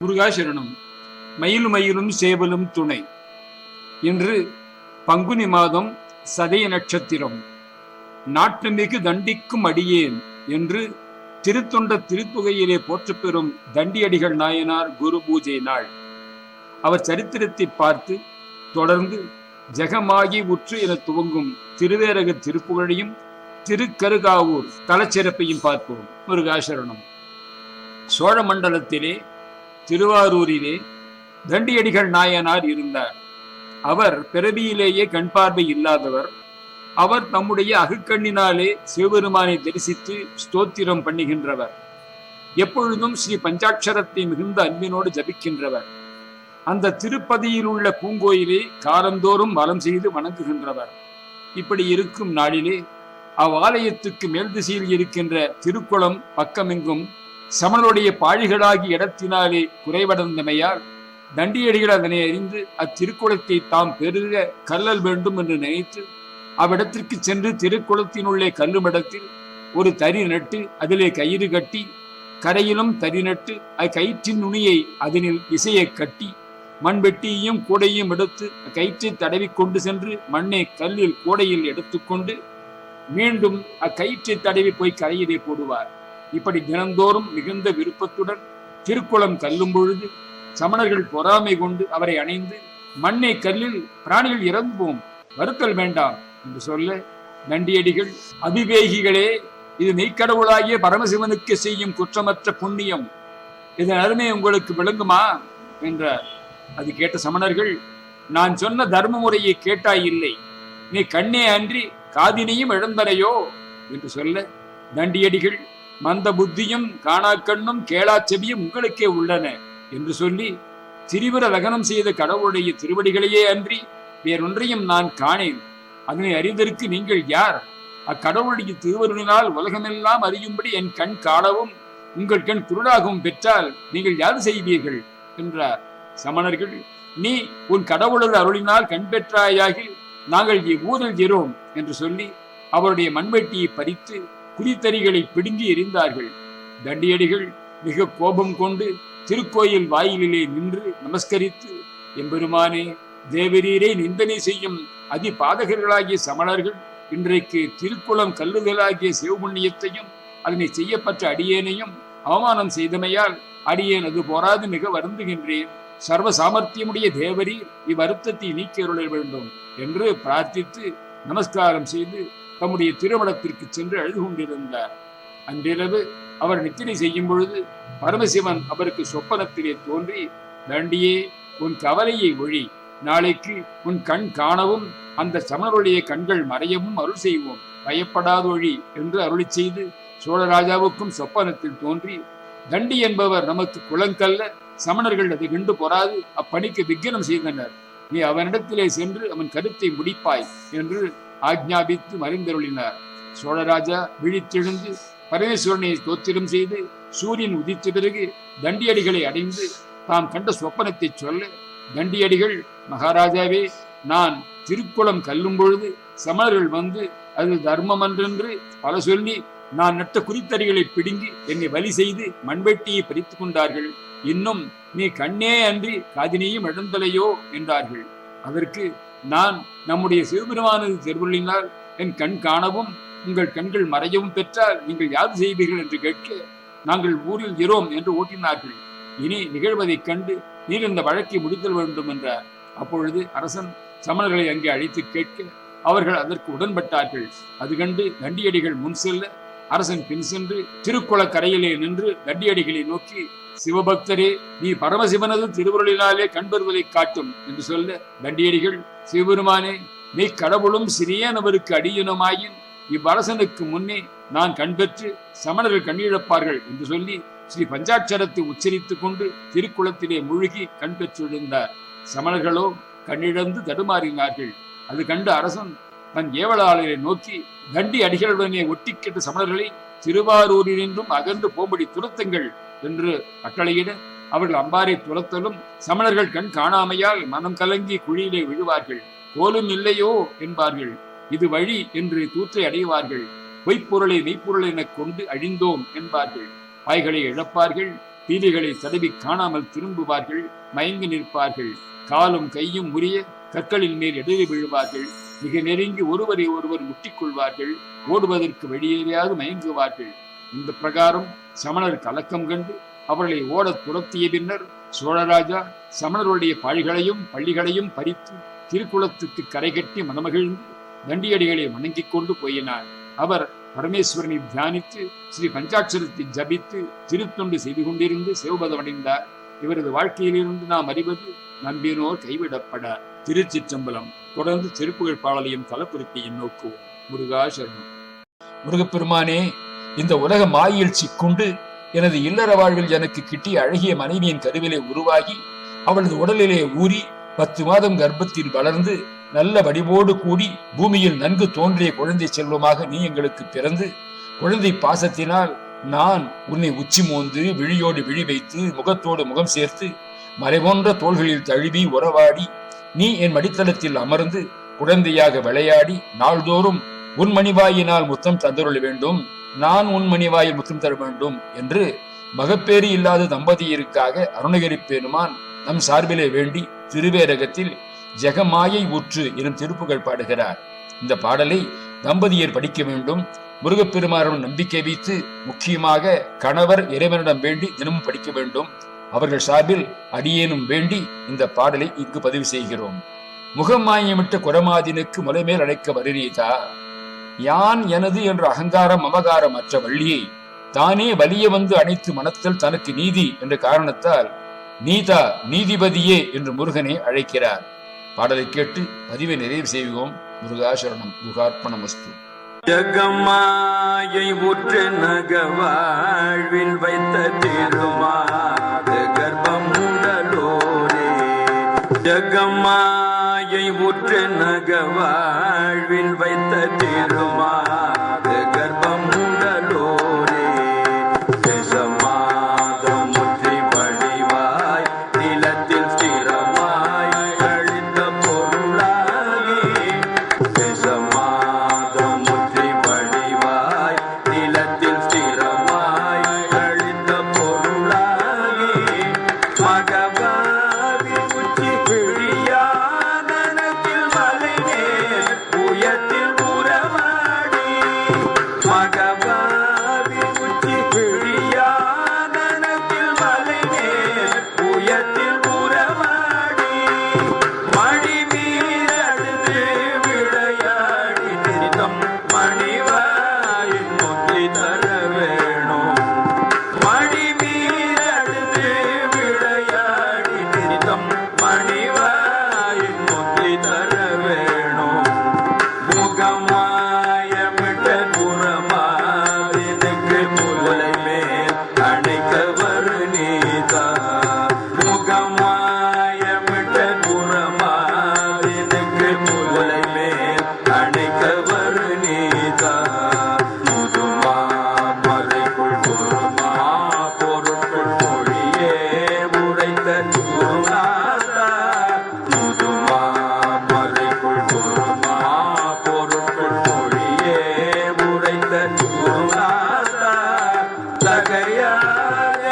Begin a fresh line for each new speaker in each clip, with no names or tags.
முருகாசரணம் மயிலும் மயிலும் சேவலும் துணை. இன்று பங்குனி மாதம் சதய நட்சத்திரம். நாட்டுமிகு தண்டிக்கும் அடியேன் என்று திருத்தொண்ட திருப்புகையிலே போற்றப்பெறும் தண்டியடிகள் நாயனார் குரு பூஜை நாள். அவர் சரித்திரத்தை பார்த்து தொடர்ந்து ஜெகமாகி உற்று என துவங்கும் திருவேரக திருப்புகழையும் திருக்கருகாவூர் தலச்சிறப்பையும் பார்ப்போம். முருகாசரணம். சோழ மண்டலத்திலே திருவாரூரிலே தண்டியடிகள் நாயனார் இருந்தார். அவர் பிறவியிலேயே கண் பார்வை இல்லாதவர். அவர் தம்முடைய அகுக்கண்ணினாலே சிவபெருமானை தரிசித்து ஸ்தோத்திரம் பண்ணுகின்றவர். எப்பொழுதும் ஸ்ரீ பஞ்சாட்சரத்தை மிகுந்த அன்பினோடு ஜபிக்கின்றவர். அந்த திருப்பதியில் உள்ள பூங்கோயிலே காலந்தோறும் வலம் செய்து வணங்குகின்றவர். இப்படி இருக்கும் நாளிலே அவ்வாலயத்துக்கு மேல் திசையில் இருக்கின்ற திருக்குளம் பக்கமெங்கும் சமணருடைய பாழிகளாகி இடத்தினாலே குறைவடைந்தமையால் தண்டியடிகள் அதனை அறிந்து அத்திருக்குளத்தை தாம் பெருக கல்லல் வேண்டும் என்று நினைத்து அவ்விடத்திற்கு சென்று திருக்குளத்தினுள்ளே கல்லுமிடத்தில் ஒரு தறி நட்டு அதிலே கயிறு கட்டி கரையிலும் தறி நட்டு அக்கயிற்றின் நுனியை அதனில் இசையை கட்டி மண்வெட்டியையும் கூடையும் எடுத்து அக்கயிற்றை தடவி கொண்டு சென்று மண்ணை கல்லில் கூடையில் எடுத்துக்கொண்டு மீண்டும் அக்கயிற்றை தடவி போய் கரையிலே போடுவார். இப்படி தினந்தோறும் மிகுந்த விருப்பத்துடன் திருக்குளம் கல்லும் பொழுது சமணர்கள் பொறாமை கொண்டு அவரை அணைந்து மண்ணை கல்லில் பிராணிகள் இறந்துவோம் வருத்தல் வேண்டாம் என்று சொல்ல நண்டியடிகள் அபிவேகிகளே இது மெய்க்கடவுளாகிய பரமசிவனுக்கு செய்யும் குற்றமற்ற புண்ணியம். இதன் அருமை உங்களுக்கு விளங்குமா? என்றார். அது கேட்ட சமணர்கள் நான் சொன்ன தர்ம முறையை கேட்டாய் இல்லை. நீ கண்ணே அன்றி காதினையும் இழந்தனையோ? என்று சொல்ல தண்டியடிகள் மந்த புத்தியும் காணாக்கண்ணும் கேளா செவியும் உங்களுக்கே உள்ளன என்று சொல்லி திரிவர லகனம் செய்த கடவுளுடைய திருவடிகளையே அன்றி வேறொன்றையும் நான் காணேன். அதனை அறிந்ததற்கு நீங்கள் யார்? அக்கடவுளுடைய திருவருளினால் உலகமெல்லாம் அறியும்படி என் கண் காணவும் உங்கள் கண் குருடாகவும் பெற்றால் நீங்கள் யார் செய்வீர்கள்? என்றார். சமணர்கள் நீ உன் கடவுளது அருளினால் கண் பெற்றாயாகி நாங்கள் இவ்வூரில் இரோம் என்று சொல்லி அவருடைய மண்வெட்டியை பறித்து குடித்தறிகளை பிடுங்கி எறிந்தார்கள். தண்டியடிகள் மிக கோபம் கொண்டு திருக்கோயில் வாயிலிலே நின்று நமஸ்கரித்து எம்பெருமானே தேவரீரை நிந்தனை செய்யும் அதி பாதகர்களாகிய சமணர்கள் இன்றைக்கு திருக்குளம் கல்லுதலாகிய சிவபுண்ணியத்தையும் அதனை செய்யப்பட்ட அடியேனையும் அவமானம் செய்தமையால் அடியேன் அது போராது மிக வருந்துகின்றேன். சர்வ சாமர்த்தியமுடைய தேவரீர் இவ்வருத்தத்தை நீக்கி அருள வேண்டும் என்று பிரார்த்தித்து நமஸ்காரம் செய்து தம்முடைய திருமணத்திற்கு சென்று அழுது கொண்டிருந்தார் அன்றிரவு அவர் நித்திரை செய்யும் பொழுது பரமசிவன் அவருக்கு சொப்பனத்திலே தோன்றி தண்டியே உன் கவலையை ஒழி. நாளைக்கு உன் கண் காணவும் அந்த சமணருடைய கண்கள் மறையவும் அருள் செய்வோம். பயப்படாதொழி என்று அருளி செய்து சோழராஜாவுக்கும் சொப்பனத்தில் தோன்றி தண்டி என்பவர் நமக்கு குளங்கல்ல சமணர்கள் அதை கண்டு பொறாது. அப்பணிக்கு விக்கினம் செய்தனர். நீ அவனிடத்திலே சென்று அவன் கருத்தை முடிப்பாய் என்று ஆக்ஞாபித்து மறைந்தருளினார். சோழராஜா விழித்தெழுந்து பரமேஸ்வரனை தோத்திரம் செய்து சூரியன் உதித்த பிறகு தண்டியடிகளை அடைந்து தாம் கண்ட சொப்பனத்தை சொல்ல தண்டியடிகள் மகாராஜாவே நான் திருக்குளம் கல்லும் பொழுது சமணர்கள் வந்து அது தர்மம் அன்றென்று பல சொல்லி நான் நட்ட குறித்தறிகளை பிடுங்கி என்னை வலி செய்து மண்வெட்டியை பறித்து கொண்டார்கள். இன்னும் நீ கண்ணே அன்றி காதினையும் இழந்தலையோ என்றார்கள். அதற்கு நான் நம்முடைய சிவபெருமானது திருவள்ளினால் என் கண் காணவும் உங்கள் கண்கள் மறையவும் பெற்றால் நீங்கள் யார் செய்வீர்கள் என்று கேட்க நாங்கள் ஊரில் இரோம் என்று ஓட்டினார்கள். இனி நிகழ்வதைக் கண்டு நீர் இந்த வழக்கை முடித்தல் வேண்டும் என்றார். அப்பொழுது அரசன் சமணர்களை அங்கே அழைத்து கேட்க அவர்கள் அதற்கு உடன்பட்டார்கள். அது கண்டு தண்டியடிகள் முன் செல்ல அரசன் பின் சென்று திருக்குளக்கரையிலே நின்று தண்டியடிகளை நோக்கி சிவபக்தரே நீ பரமசிவனது திருவுருளினாலே கண்பருவதை காட்டும் என்று சொல்ல தண்டியடிகள் சிவபெருமானே நீ கடவுளும் சிறியனவருக்கு அடியனுமாயின் இவ்வரசனுக்கு முன்னே நான் கண்பெற்று சமணர்கள் கண்ணீழப்பார்கள் என்று சொல்லி ஸ்ரீ பஞ்சாட்சரத்தை உச்சரித்துக் கொண்டு திருக்குளத்திலே முழுகி கண் பெற்றிருந்தார் சமணர்களோ கண்ணிழந்து தடுமாறினார்கள். அது கண்டு அரசன் தன் ஏவலாளரை நோக்கி தண்டி அடிகளுடனே ஒட்டி கெட்ட சமணர்களை திருவாரூரினின்றும் அகன்று போம்படி துரத்துங்கள் என்று கட்டளையிட அவர்கள் அம்பாரை துரத்தலும் சமணர்கள் கண் காணாமையால் மனம் கலங்கி குழியிலே விழுவார்கள். கோலும் இல்லையோ? என்பார்கள். இது வழி என்று தூற்றை அடைவார்கள். பொய்ப்பொருளை மெய்ப்பொருள் எனக் கொண்டு அழிந்தோம் என்பார்கள். பாய்களை இழப்பார்கள். தீவிகளை தடவி காணாமல் திரும்புவார்கள். மயங்கி நிற்பார்கள். காலும் கையும் முறிய கற்களின் மேல் இடறி விழுவார்கள். மிக நெருங்கி ஒருவரை ஒருவர் முட்டிக்கொள்வார்கள். ஓடுவதற்கு வெளியேறியாது மயங்குவார்கள். இந்த பிரகாரம் சமணர் கலக்கம் கண்டு அவர்களை ஓடத் துரத்திய பின்னர் சோழராஜா சமணருடைய பாழிகளையும் பள்ளிகளையும் பறித்து திருக்குளத்துக்கு கரை கட்டி மனமகிழ்ந்து தண்டியடிகளை வணங்கிக் கொண்டு போயினார். அவர் பரமேஸ்வரனை தியானித்து ஸ்ரீ பஞ்சாட்சரத்தை ஜபித்து திருத்தொண்டு செய்து கொண்டிருந்து சிவபதமடைந்தார். இவரது வாழ்க்கையிலிருந்து நாம் அறிவது நம்பினோர் கைவிடப்படார் திருச்சிற்றம்பலம். தொடர்ந்து திருப்புகழ் பாடலையும் தலப்புறுத்தியும் நோக்குவோம். முருகா சரணம். முருகப்பெருமானே இந்த உலக மாயில் சிக்குண்டு எனது இல்லற வாழ்வில் எனக்கு கிட்டிய அழகிய மனைவியின் கருவிலே உருவாகி அவளது உடலிலே ஊறி பத்து மாதம் கர்ப்பத்தில் வளர்ந்து நல்ல வடிவோடு கூடி பூமியில் நன்கு தோன்றிய குழந்தை செல்வமாக நீ எங்களுக்கு பிறந்து குழந்தை பாசத்தினால் நான் உன்னை உச்சி மோந்து விழியோடு விழி வைத்து முகத்தோடு முகம் சேர்த்து மறைபோன்ற தோள்களில் தழுவி உறவாடி நீ என் மடித்தளத்தில் அமர்ந்து குழந்தையாக விளையாடி நாள்தோறும் உன் மணிவாயினால் முத்தம் தந்துருள வேண்டும். நான் உன் மணிவாயில் முத்தம் தர வேண்டும் என்று மகப்பேறு இல்லாத தம்பதியருக்காக அருணகிரி பெருமான் நம் சார்பிலே வேண்டி திருவேரகத்தில் ஜெகமாயை ஊற்று எனும் திருப்புகள் பாடுகிறார். இந்த பாடலை தம்பதியர் படிக்க வேண்டும். முருகப்பெருமானுடன் நம்பிக்கை வைத்து முக்கியமாக கணவர் இறைவனிடம் வேண்டி தினமும் படிக்க வேண்டும். அவர்கள் சார்பில் அடியேனும் வேண்டி இந்த பாடலை இங்கு பதிவு செய்கிறோம். முகமாயமிட்ட குரமாதினுக்கு முலைமேல் அழைக்க வருநீதா யான் எனது என்ற அகங்காரம் மமகாரம் அற்ற வள்ளியை தானே வலிய வந்து அணைத்து மனத்தில் தனக்கு நீதி என்ற காரணத்தால் நீதா நீதிபதியே என்று முருகனை அழைக்கிறார். பாடலை கேட்டு பதிவை நிறைவு செய்வோம். முருகாசரணம் முகார்ப்பணம் வஸ்து
ஜகமாயை உற்று நகவாழ்வில் வைத்த திருமா ஜகமாயை உற்று நகவாழ்வில் வைத்த திருமா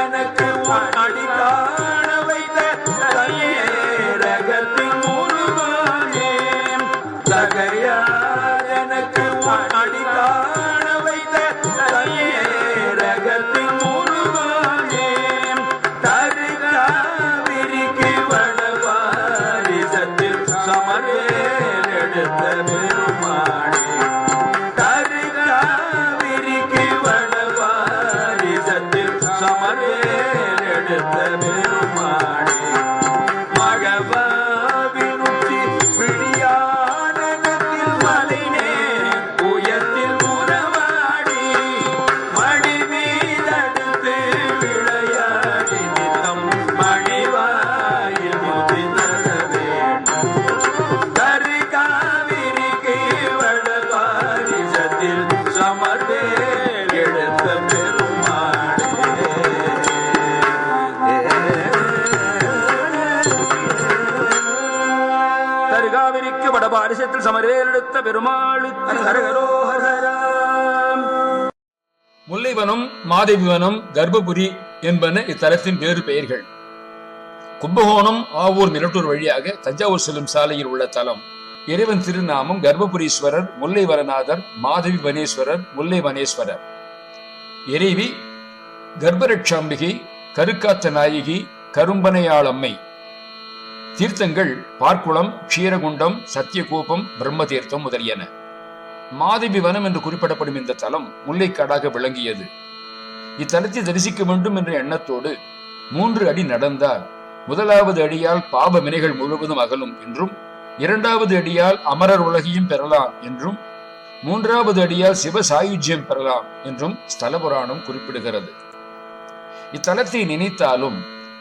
தகையார் எனக்கு அடி சமரேல் எடுத்த வடபாரிசத்தில் சமரேல் பெருமாளுக்கு ஹரஹரோஹரம்
முல்லைவனம் மாதவிவனம் கர்ப்பபுரி என்பன இத்தலத்தின் வேறு பெயர்கள். கும்பகோணம் ஆவூர் மிரட்டூர் வழியாக தஞ்சாவூர் செல்லும் சாலையில் உள்ள தலம். இறைவன் திருநாமம் கர்ப்பபுரீஸ்வரர் முல்லை வரநாதர் மாதவி வனேஸ்வரர் முல்லை வனேஸ்வரர் இறைவி கர்ப்பரட்சாம்பிகை கருக்காத்த நாயகி கரும்பனையாளம்மை. தீர்த்தங்கள் பார்க்குளம் க்ஷீரகுண்டம் சத்தியகோபம் பிரம்ம தீர்த்தம் முதலியன. மாதவி வனம் என்று குறிப்பிடப்படும் இந்த தலம் முல்லைக்காடாக விளங்கியது. இத்தலத்தை தரிசிக்க வேண்டும் என்ற எண்ணத்தோடு மூன்று அடி நடந்தால் முதலாவது அடியால் பாவ வினைகள் முழுவதும் அகலும் என்றும் இரண்டாவது அடியால் அமரர் உலகையும் பெறலாம் என்றும் மூன்றாவது அடியால் சிவ சாயுஜ்யம் பெறலாம் என்றும் ஸ்தல புராணம் குறிப்பிடுகிறது. இத்தலத்தை நினைத்தாலும்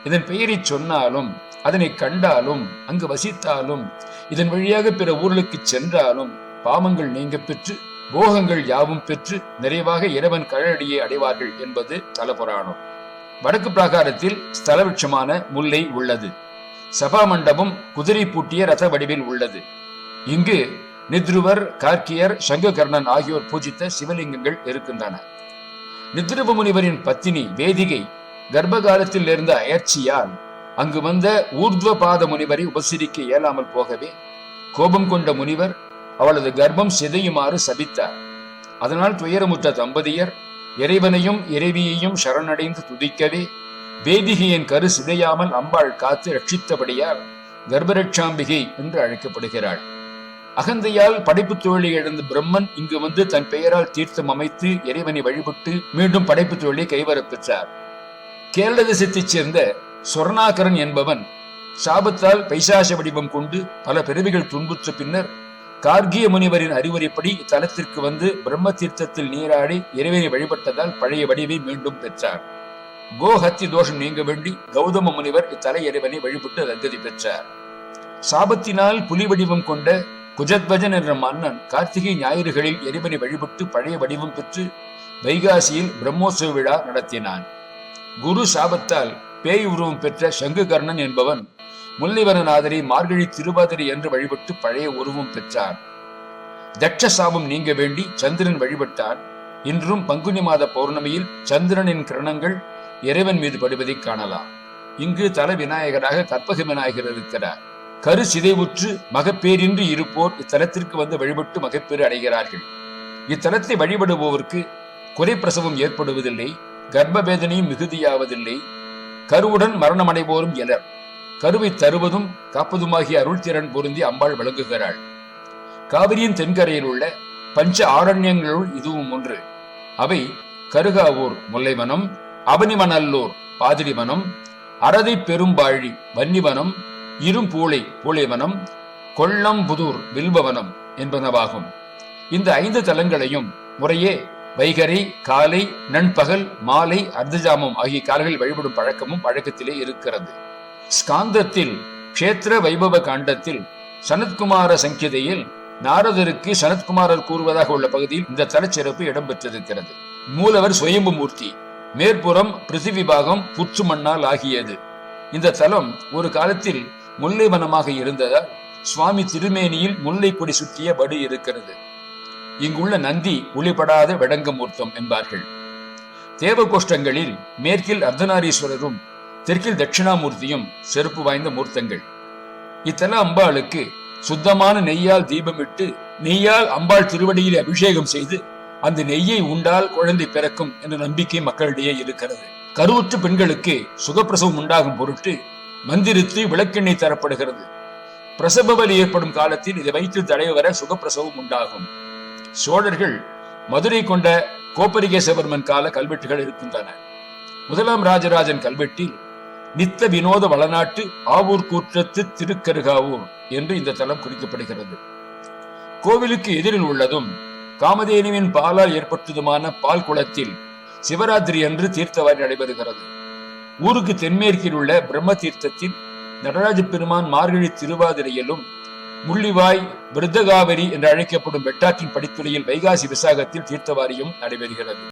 இதன் பெயரை சொன்னாலும் அதனை கண்டாலும் அங்கு வசித்தாலும் இதன் வழியாக பிற ஊர்களுக்கு சென்றாலும் பாவங்கள் நீங்க பெற்று போகங்கள் யாவும் பெற்று நிறைவாக இறைவன் கழடியை அடைவார்கள் என்பது தலபுராணம். வடக்கு பிராகாரத்தில் ஸ்தல முல்லை உள்ளது. சபா மண்டபம் குதிரை பூட்டிய ரத வடிவில் உள்ளது. இங்கு நித்ருவர் கார்க்கியர் சங்ககர்ணன் ஆகியோர் பூஜித்த சிவலிங்கங்கள் இருக்கின்றன. நித்ருப முனிவரின் பத்தினி வேதிகை கர்ப்பகாலத்தில் இருந்த அயற்சியால் அங்கு வந்த ஊர்த்வ பாத முனிவரை உபசரிக்க இயலாமல் போகவே கோபம் கொண்ட முனிவர் அவளது கர்ப்பம் சிதையுமாறு சபித்தார். அதனால் துயரமுற்ற தம்பதியர் இறைவனையும் இறைவியையும் சரணடைந்து துதிக்கவே வேதிகையின் கரு சிதையாமல் அம்பாள் காத்து ரட்சித்தபடியால் கர்ப்பரட்சாம்பிகை என்று அழைக்கப்படுகிறாள். அகந்தையால் படைப்பு தொழிலை இழந்த பிரம்மன் இங்கு வந்து தன் பெயரால் தீர்த்தம் அமைத்து இறைவனை வழிபட்டு மீண்டும் படைப்பு தொழிலை கைவரப் பெற்றார். கேரள தேசத்தைச் சேர்ந்த சொர்ணாகரன் என்பவன் சாபத்தால் பைசாச வடிவம் கொண்டு பல பிறவிகள் துன்புற்ற பின்னர் கார்கிய முனிவரின் அறிவுரைப்படி இத்தலத்திற்கு வந்து பிரம்ம தீர்த்தத்தில் நீராடி இறைவனை வழிபட்டதால் பழைய வடிவை மீண்டும் பெற்றார். கோஹத்தி தோஷம் நீங்க வேண்டி கௌதம முனிவர் இத்தல இறைவனை வழிபட்டு ரங்கதி பெற்றார். சாபத்தினால் புலி வடிவம் கொண்ட குஜத்வஜன் என்ற மன்னன் கார்த்திகை ஞாயிறுகளில் இறைவனை வழிபட்டு பழைய வடிவம் பெற்று வைகாசியில் பிரம்மோற்சவ விழா நடத்தினான். குரு சாபத்தால் பேய் உருவம் பெற்ற சங்குகர்ணன் என்பவன் முல்லைவனநாதரை மார்கழி திருவாதிரை என்று வழிபட்டு பழைய உருவம் பெற்றார் தட்ச சாபம் நீங்க வேண்டி சந்திரன் வழிபட்டான். இன்றும் பங்குனி மாத பௌர்ணமியில் சந்திரனின் கிரணங்கள் இறைவன் மீது படுவதை காணலாம். இங்கு தல விநாயகராக கற்பக விநாயகர் இருக்கிறார். கரு சிதைவுற்று மகப்பேரின்றி இருப்போர் இத்தலத்திற்கு வந்து வழிபட்டு மகப்பேறு அடைகிறார்கள். இத்தலத்தை வழிபடுபவருக்கு குறைப்பிரசவம் ஏற்படுவதில்லை கர்ப்ப வேதனையும் மிகுதியாவதில்லை கருவுடன் மரணமடைவோரும் எலர் கருவை தருவதும் காப்பதுமாகிய அருள் திறன் பொருந்தி அம்பாள் விளங்குகிறாள். காவிரியின் தென்கரையில் உள்ள பஞ்ச ஆரண்யங்களுள் இதுவும் ஒன்று. அவை கருகாவூர் முல்லைவனம் அவனிமணல்லூர் பாதிரிவனம் அறதை பெரும்பாழி வன்னிவனம் இரும்பூளை பூளைவனம் கொல்லம்புதூர் வில்வவனம் என்பனவாகும். இந்த ஐந்து தலங்களையும் முறையே வைகரை காலை நண்பகல் மாலை அர்த்தஜாமம் ஆகிய காலங்களில் வழிபடும் பழக்கமும் பழக்கத்திலே இருக்கிறது. ஸ்காந்தத்தில் க்ஷேத்திர வைபவ காண்டத்தில் சனத்குமார சங்கீதையில் நாரதருக்கு சனத்குமாரர் கூறுவதாக உள்ள பகுதியில் இந்த தலச்சிறப்பு இடம்பெற்றிருக்கிறது. மூலவர் சுயம்பு மூர்த்தி மேற்புறம் பிருத்திவி பாகம் புற்று மண்ணால் ஆகியது. இந்த தலம் ஒரு காலத்தில் முல்லை வனமாக இருந்ததால் சுவாமி திருமேனியில் முல்லை கொடி சுற்றிய வடு இருக்கிறது. இங்குள்ள நந்தி ஒளிபடாத விடங்கமூர்த்தம் என்பார்கள். தேவகோஷ்டங்களில் மேற்கில் அர்த்தநாரீஸ்வரரும் தெற்கில் தட்சிணாமூர்த்தியும் செருப்பு வாய்ந்த மூர்த்தங்கள். இத்தல அம்பாளுக்கு சுத்தமான நெய்யால் தீபமிட்டு நெய்யால் அம்பாள் திருவடியில் அபிஷேகம் செய்து அந்த நெய்யை உண்டால் குழந்தை பிறக்கும் என்ற நம்பிக்கை மக்களிடையே இருக்கிறது. கருவுற்று பெண்களுக்கு சுகப்பிரசவம் உண்டாகும் பொருட்டு மந்திரித்து விளக்கெண்ணெய் தரப்படுகிறது. பிரசவ வலி ஏற்படும் காலத்தில் இதை வைத்து தடை வர சுகப்பிரசவம் உண்டாகும். சோழர்கள் மதுரை கொண்ட கோப்பரிகேசவர்மன் கால கல்வெட்டுகள் இருக்கின்றன. முதலாம் ராஜராஜன் கல்வெட்டில் நித்த வினோத வளநாட்டு ஆவூர் கூற்றத்து திருக்கருகாவூர் என்று இந்த தலம் குறிக்கப்படுகிறது. கோவிலுக்கு எதிரில் உள்ளதும் காமதேனுவின் பாலால் ஏற்பட்டதுமான பால் குளத்தில் சிவராத்திரி அன்று தீர்த்தவாரி நடைபெறுகிறது. ஊருக்கு தென்மேற்கில் உள்ள பிரம்ம தீர்த்தத்தில் நடராஜ பெருமான் மார்கழி திருவாதிரையிலும் முள்ளிவாய் விருத்தகாவரி என்று அழைக்கப்படும் வெட்டாற்றின் படித்துறையில் வைகாசி விசாகத்தில் தீர்த்தவாரியும் நடைபெறுகிறது.